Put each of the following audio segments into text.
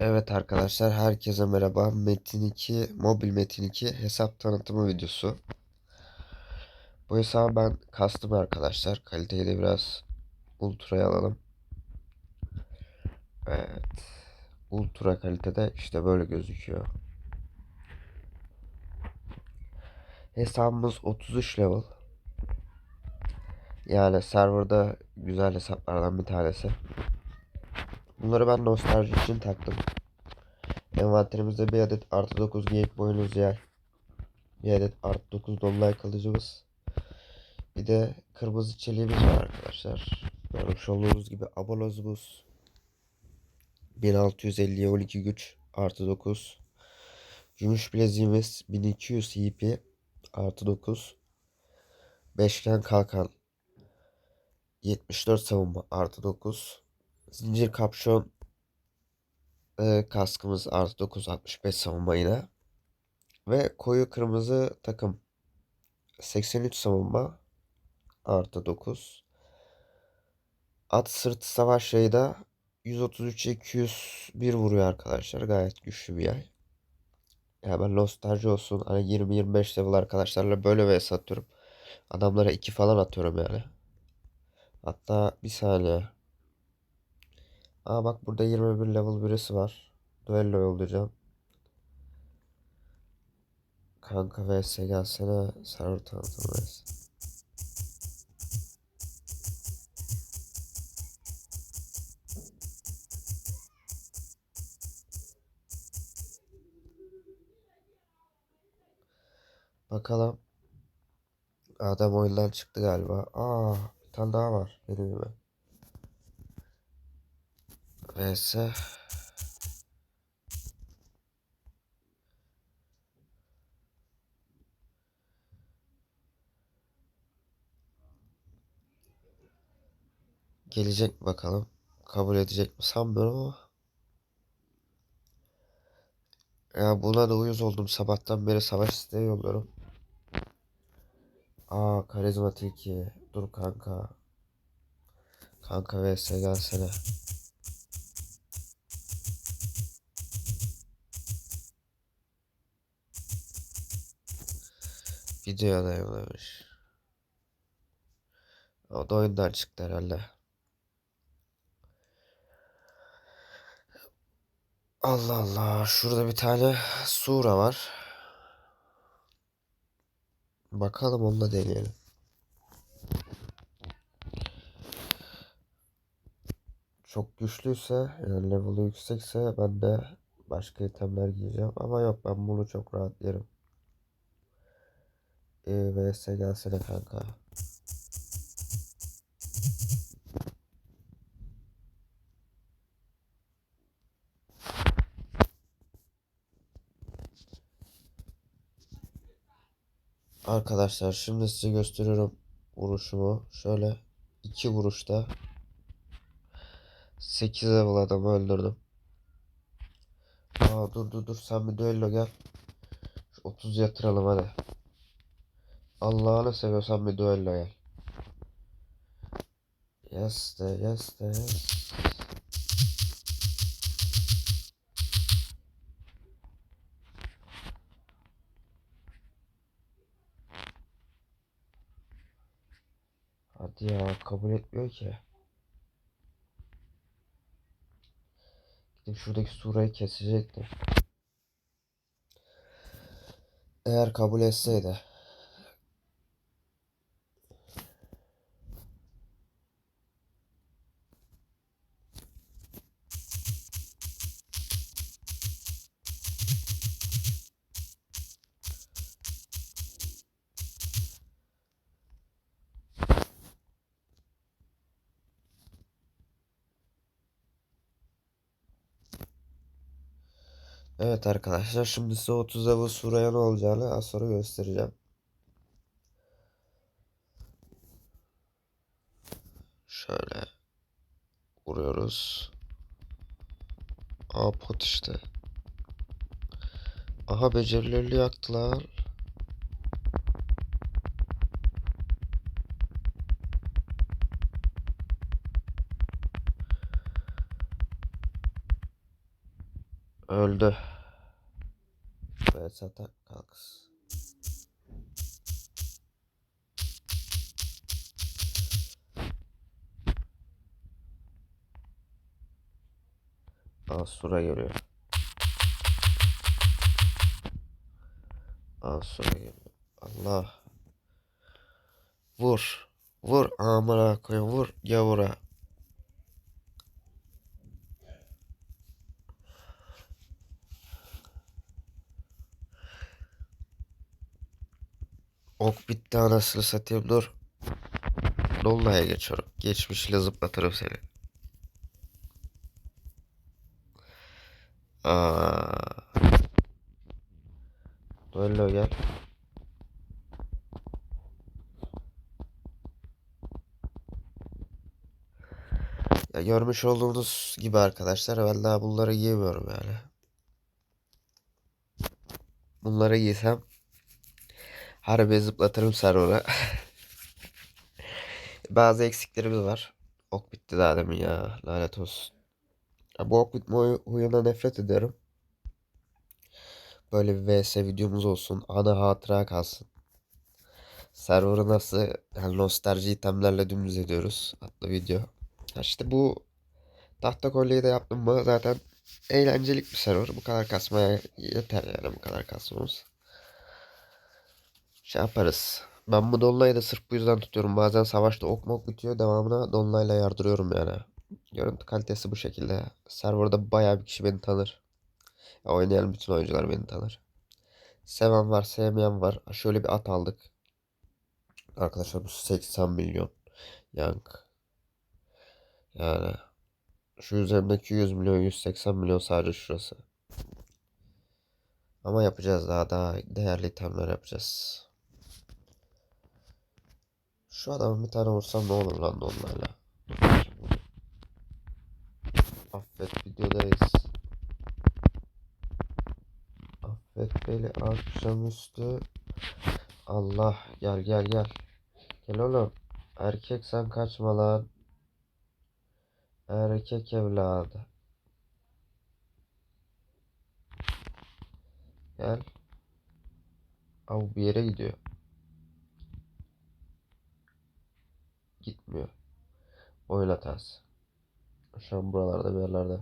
Evet arkadaşlar herkese merhaba. Metin 2, Mobil Metin 2 hesap tanıtımı videosu. Bu hesabı ben kastım arkadaşlar. Kaliteyi de biraz ultra'ya alalım. Evet. Ultra kalitede işte böyle gözüküyor. Hesabımız 33 level. Yani serverda güzel hesaplardan bir tanesi. Bunları ben nostalji için taktım. Envanterimizde bir adet artı 9 geyik boynuz yay. Bir adet artı 9 dolunay kılıcımız. Bir de kırmızı çeliğimiz var arkadaşlar. Görmüş olduğunuz gibi abolozumuz. 1650'ye 12 güç artı 9. Gümüş bileziğimiz 1200 HP artı 9. Beşgen kalkan 74 savunma artı 9. Zincir kapşon e, kaskımız artı 9 65 savunma yine. Ve koyu kırmızı takım 83 savunma artı 9. At sırtı savaş yayı da 133 201 vuruyor arkadaşlar. Gayet güçlü bir yay. Ya ben nostalji olsun hani 20-25 level arkadaşlarla böyle vs atıyorum. Adamlara 2 falan atıyorum yani. Hatta bir saniye. Aa bak burada 21 level birisi var. Duello yollayacağım. Kanka vs gelsene. Server tanıtım vs. Bakalım. Adam oyundan çıktı galiba. Aa, bir tane daha var benim gibi. VS Gelecek bakalım. Kabul edecek mi sanmıyorum ama. Ya buna da uyuz oldum. Sabahtan beri savaş isteği yolluyorum. Aa karizma tilki. Dur kanka. Kanka vs gelsene. Video dayanmış. O da oyundan çıktı herhalde. Allah Allah. Şurada bir tane Sura var. Bakalım onu da deneyelim. Çok güçlüyse yani level'ı yüksekse ben de başka itemler giyeceğim. Ama yok ben bunu çok rahat yerim. Ee, vs gelsene kanka. Arkadaşlar şimdi size gösteriyorum vuruşumu. Şöyle iki vuruşta 8 level adamı öldürdüm. Aa dur dur dur sen bir düello gel. Şu 30 yatıralım hadi. Allah'ını seviyorsan bir düello gel. Yes de yes de yes. Hadi ya kabul etmiyor ki. Gidip şuradaki surayı kesecektim. Eğer kabul etseydi. Evet arkadaşlar şimdi size 30 level suraya ne olacağını az sonra göstereceğim. Şöyle vuruyoruz. Aa pot işte. Aha becerileri yaktılar. Öldü. Ve zaten kalkız. Asura geliyor. Asura geliyor. Allah. Vur. Vur amına koyayım vur gavura. Ok bitti anasını satayım dur. Dolunay'a geçiyorum. Geçmişle zıplatırım seni. Aa. Duello gel. Ya görmüş olduğunuz gibi arkadaşlar ben daha bunları giymiyorum yani. Bunları giysem harbi zıplatırım server'a. Bazı eksiklerimiz var. Ok bitti daha demin ya lanet olsun. Ya bu ok bitme huy- huyuna nefret ediyorum. Böyle bir vs videomuz olsun. Ana hatıra kalsın. Server'ı nasıl yani nostalji itemlerle dümdüz ediyoruz adlı video. Ya işte bu tahta kolyeyi de yaptım mı zaten eğlencelik bir server. Bu kadar kasmaya yeter yani bu kadar kasmamız. Şey yaparız. Ben bu Dolunay'ı da sırf bu yüzden tutuyorum. Bazen savaşta ok mok bitiyor. Devamına Dolunay'la yardırıyorum yani. Görüntü kalitesi bu şekilde. Serverda bayağı bir kişi beni tanır. Ya oynayan bütün oyuncular beni tanır. Seven var, sevmeyen var. Şöyle bir at aldık. Arkadaşlar bu 80 milyon. Yank. Yani şu üzerimdeki 100 milyon, 180 milyon sadece şurası. Ama yapacağız daha daha değerli itemler yapacağız. Şu adamı bir tane vursam ne olur lan onlarla. Affet videodayız. Affet beni akşamüstü. Allah gel gel gel. Gel oğlum. Erkek sen kaçma lan. Erkek evladı. Gel. Av bir yere gidiyor. Gitmiyor. Oyun hatası. Şu an buralarda bir yerlerde.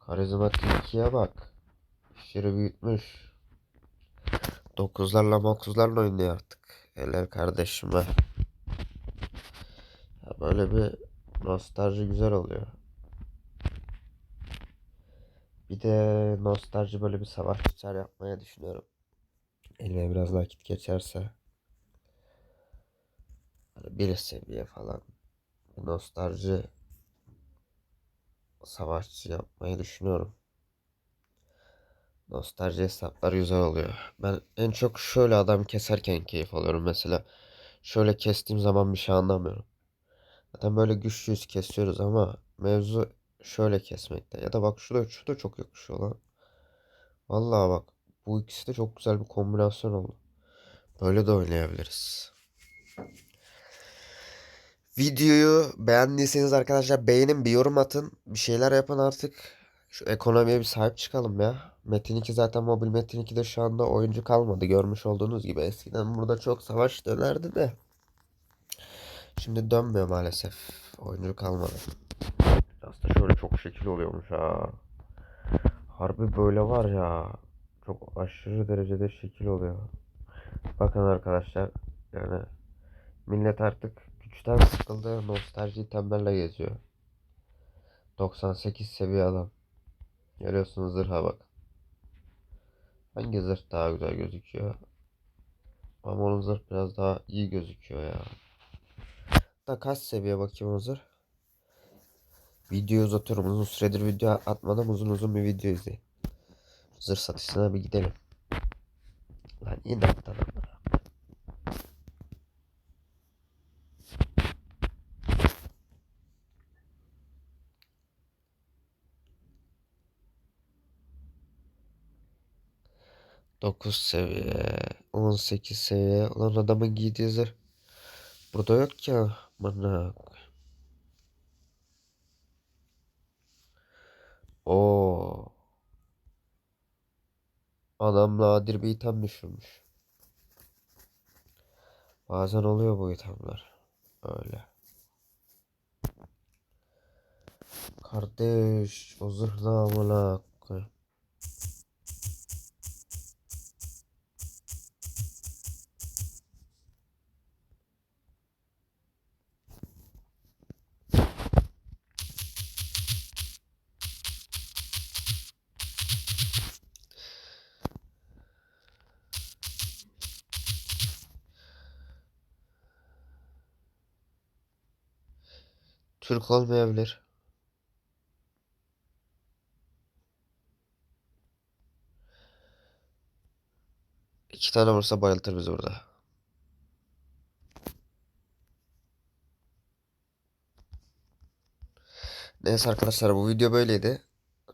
Karizmatik ikiye bak. İşleri büyütmüş. Dokuzlarla mokuzlarla oynuyor artık. Helal kardeşime. Ya böyle bir nostalji güzel oluyor. Bir de nostalji böyle bir savaş bıçağı yapmaya düşünüyorum. Elime biraz vakit geçerse. Bir seviye falan. Nostalji savaşçı yapmayı düşünüyorum. Nostalji hesaplar güzel oluyor. Ben en çok şöyle adam keserken keyif alıyorum mesela. Şöyle kestiğim zaman bir şey anlamıyorum. Zaten böyle güçlüyüz kesiyoruz ama mevzu şöyle kesmekte. Ya da bak şu da, şu da çok yakışıyor lan. Vallahi bak bu ikisi de çok güzel bir kombinasyon oldu. Böyle de oynayabiliriz. Videoyu beğendiyseniz arkadaşlar beğenin bir yorum atın. Bir şeyler yapın artık. Şu ekonomiye bir sahip çıkalım ya. Metin 2 zaten mobil Metin 2'de şu anda oyuncu kalmadı. Görmüş olduğunuz gibi eskiden burada çok savaş dönerdi de. Şimdi dönmüyor maalesef. Oyuncu kalmadı. Aslında şöyle çok şekil oluyormuş ha. Harbi böyle var ya. Çok aşırı derecede şekil oluyor. Bakın arkadaşlar. Yani millet artık güçten sıkıldı, nostalji itemlerle geziyor. 98 seviye adam. Görüyorsunuz zırha bak. Hangi zırh daha güzel gözüküyor? Ama onun zırh biraz daha iyi gözüküyor ya. Da kaç seviye bakayım o zırh? Videoyu uzatıyorum. Uzun süredir video atmadım. Uzun uzun bir video izleyin. Zırh satışına bir gidelim. Lan iyi dakikadan. 9 seviye, 18 seviye. Ulan adamın giydiği zırh burada yok ki. Manak. O Adam nadir bir item düşürmüş. Bazen oluyor bu itemler. Öyle. Kardeş o zırh namına koyayım. Türk olmayabilir. İki tane vursa bayıltır bizi burada. Neyse arkadaşlar bu video böyleydi.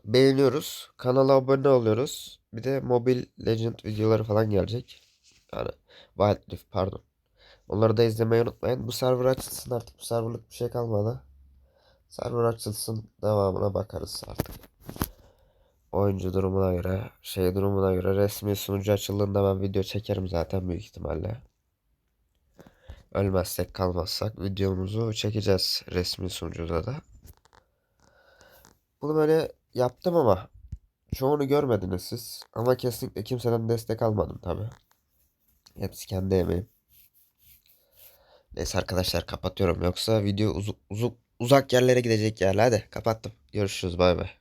Beğeniyoruz. Kanala abone oluyoruz. Bir de Mobile Legend videoları falan gelecek. Yani Wild Rift pardon. Onları da izlemeyi unutmayın. Bu server açılsın artık. Bu serverlık bir şey kalmadı. Server açılsın. Devamına bakarız artık. Oyuncu durumuna göre, şey durumuna göre resmi sunucu açıldığında ben video çekerim zaten büyük ihtimalle. Ölmezsek kalmazsak videomuzu çekeceğiz resmi sunucuda da. Bunu böyle yaptım ama çoğunu görmediniz siz. Ama kesinlikle kimseden destek almadım tabi. Hepsi kendi emeğim. Neyse arkadaşlar kapatıyorum. Yoksa video uzuk uzuk uzak yerlere gidecek yerler. Hadi kapattım. Görüşürüz bay bay.